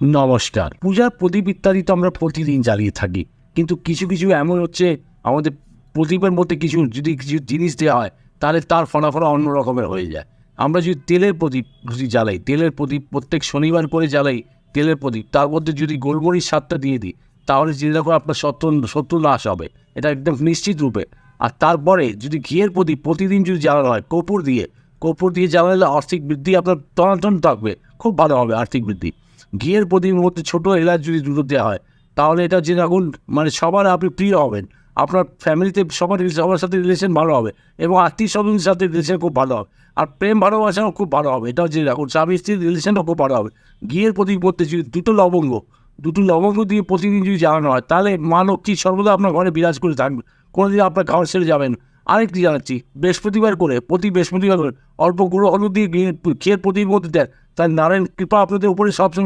নমস্কার। পূজার প্রদীপ ইত্যাদি তো আমরা প্রতিদিন জ্বালিয়ে থাকি। কিন্তু কিছু কিছু এমন হচ্ছে, আমাদের প্রদীপের মধ্যে কিছু যদি কিছু জিনিস দেওয়া হয়, তাহলে তার ফলাফল অন্য রকমের হয়ে যায়। আমরা যদি তেলের প্রদীপ যদি জ্বালাই, তেলের প্রদীপ প্রত্যেক শনিবার করে জ্বালাই তেলের প্রদীপ, তার মধ্যে যদি গোলমরিচ স্বাদটা দিয়ে দিই, তাহলে যেরকম আপনার শত্রু শত্রু নাশ হবে। এটা একদম নিশ্চিত রূপে। আর তারপরে যদি ঘিয়ের প্রদীপ প্রতিদিন যদি জ্বালানো হয় কপুর দিয়ে কপুর দিয়ে জ্বালালে আর্থিক বৃদ্ধি আপনার টনাটন থাকবে, খুব ভালো হবে আর্থিক বৃদ্ধি। ঘিয়ের প্রদীপের মধ্যে ছোটো এলাচ যদি দুটো দেওয়া হয়, তাহলে এটা যে আগুন মানে সবার আপনি প্রিয় হবেন। আপনার ফ্যামিলিতে সবার সবার সাথে রিলেশন ভালো হবে এবং আত্মীয় স্বজনের সাথে রিলেশন খুব ভালো হবে। আর প্রেম ভালোবাসাও খুব ভালো হবে, এটাও যে রাখুন স্বামী স্ত্রীর রিলেশনও খুব ভালো হবে। ঘিয়ের প্রদীপ মধ্যে যদি দুটো লবঙ্গ দুটো লবঙ্গ দিয়ে প্রতিদিন যদি জ্বালানো হয়, তাহলে মা লক্ষ্মী সর্বদা আপনার ঘরে বিরাজ করে থাকবে। কোনোদিন আপনার খাবার ছেড়ে যাবেন আরেকটি জানাচ্ছি, বৃহস্পতিবার করে, প্রতি বৃহস্পতিবার করে অল্প গুঁড়ো হলুদ দিয়ে ঘিয়ের প্রদীপ মধ্যে দেন। তাই নারায়ণ কৃপা আপনাদের উপরে সবসময়